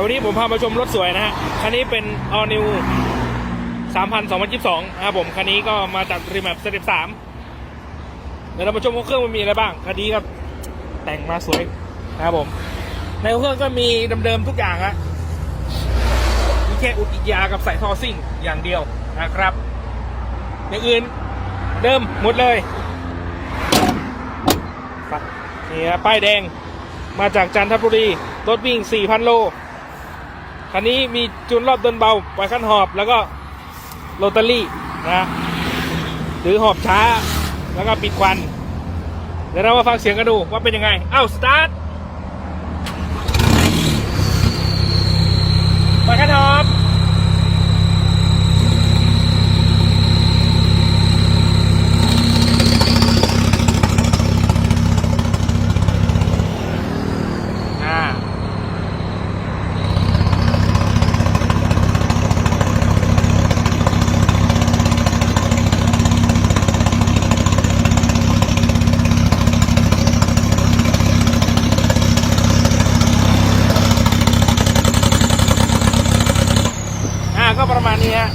ยววันนี้ผมพามาชมรถสวยนะฮะ คันนี้เป็น All New 3,000 2022นะครับผม คันนี้ก็มาจากรีแมปสเต็ป3เดี๋ยวเรามาชมเครื่องมันมีอะไรบ้าง คันนี้ก็แต่งมาสวยนะครับผม ในเครื่องก็มีเดิมๆทุกอย่างฮะมีแค่อุดอีกยากับใส่ทอซิ่งอย่างเดียวนะครับอย่างอื่นเดิมหมดเลยนี่ฮะป้ายแดงมาจากจันทบุรีรถวิ่ง 4,000 โล คันนี้มีจูนรอบเดินเบา ปล่อยขั้นหอบ แล้วก็โรตารี่นะฮะหรือหอบช้า แล้วก็ปิดควัน เดี๋ยวเรามาฟังเสียงกันดูว่าเป็นยังไง เอ้า สตาร์ท ปล่อยขั้นหอบ อ่า อ่าก็ประมาณนี้ฮะ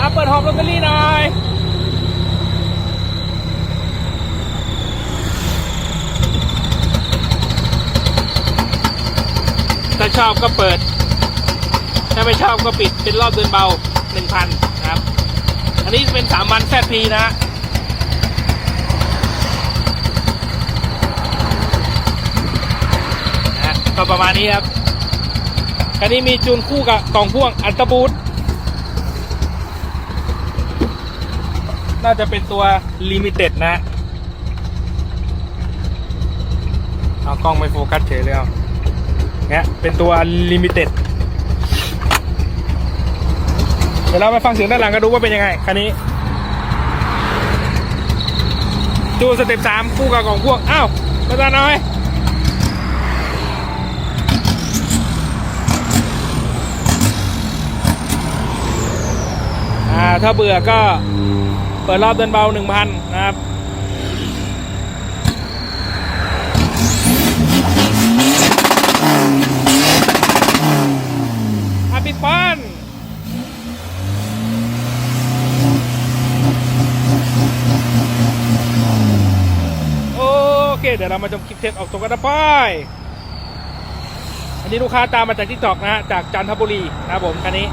อะ เปิดหอบลอตเตอรี่หน่อยถ้าชอบก็เปิด ถ้าไม่ชอบก็ปิดเป็นรอบเดินเบา1,000นะครับ อันนี้เป็น3วันแซพีนะนะฮะก็ประมาณนี้ครับคันนี้มีจูนคู่กับกล่องพ่วงอัลตบูท น่าจะเป็นตัวลิมิเต็ดนะ เอากล้องไม่โฟกัสเฉยเลยเอาเนี่ยเป็นตัวลิมิเต็ดเดี๋ยวเราไปฟังเสียงด้านหลังกันดูว่าเป็นยังไง คันนี้จูสเต็ปสามคู่กับกล่องพวงอ้าวมาจานน้อยอ่าถ้าเบื่อก็ เปิดรอบเดินเบาหนึ่งพันนะครับอาปิดปอนโอเค เดี๋ยวเรามาชมคลิปเทสออกตัวกันนะป้ายอันนี้ลูกค้าตามมาจากทิกตอกนะฮะ จากจันทบุรีนะครับผมคันนี้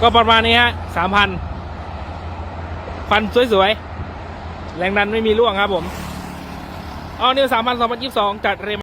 ก็ประมาณนี้ฮะสามพันฟันสวยๆ แรงดันไม่มีร่วงครับผม อ๋อ นิวสามพันสองพันยี่สิบสองจัดเรม